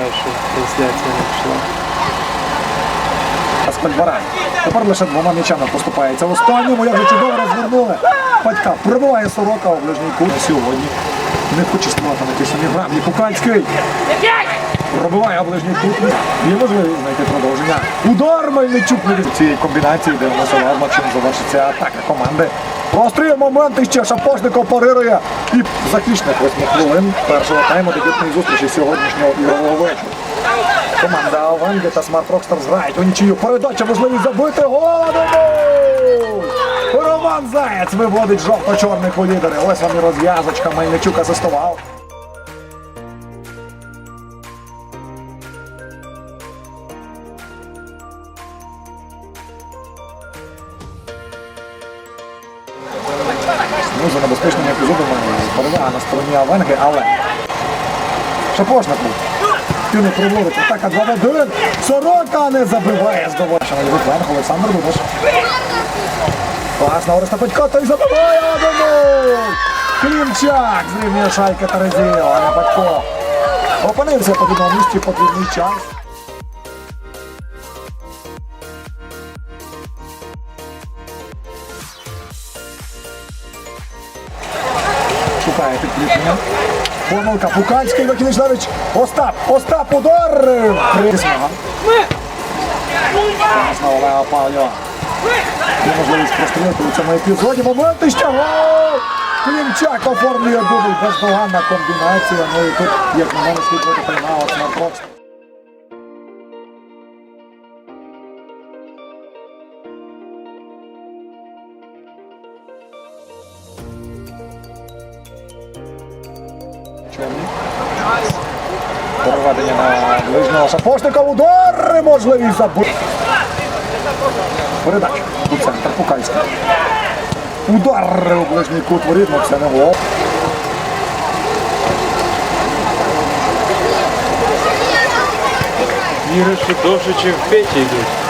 каже, що трансляція не пішла. Спальбаран. Тепер лише двома м'ячами поступається. В останньому, як же чудово розвернули. Батька пробиває сорока у ближній кут. Сьогодні не хоче ставати на ті самі граблі. Кукальський. Пробиває ближній кут. Є можливість знайти продовження. Удар Мельничук від цієї комбінації, де у нас чим завершиться атака команди. Простріє момент і ще Шапошников парирує. І заключних 8 хвилин першого тайму дебютної зустрічі сьогоднішнього ігрового вечора. Команда Венги та Смарт Рокстар зграють у нічию. Передача можливість забити голову! Роман Заєць виводить жовто-чорних у лідери. Ось вам і розв'язочка. Мельничук асистував. Ну, за небезпечними епізодами перевага на стороні Авенги, але Шапошник був. Активно проводить атака 2 в 1. Сорока не забиває з довершення. Венг Олександр Дубаш. Пас на Ореста Петько, той забиває одному. Клімчак зрівнює шайка Терезію, а не Петько. Опинився по одному місці потрібний час. Шукає підкріплення. Помилка. Пукальський Вакінішневич. Остап. Остап удар. Присмага. Знову Лео Павлєва. Є можливість прострілити у цьому епізоді. Моменти ще гол! Клімчак оформлює дубль. Бездоганна комбінація. Ну і тут, як на мене, слід бути тайм-аут на. Переведення на ближнього Шапошника. Удар! Можливість забити. Передача у центр Пукальський. Удар у ближній кут воріт, але це не гол. Ігри, що довше, ніж в п'яті йдуть.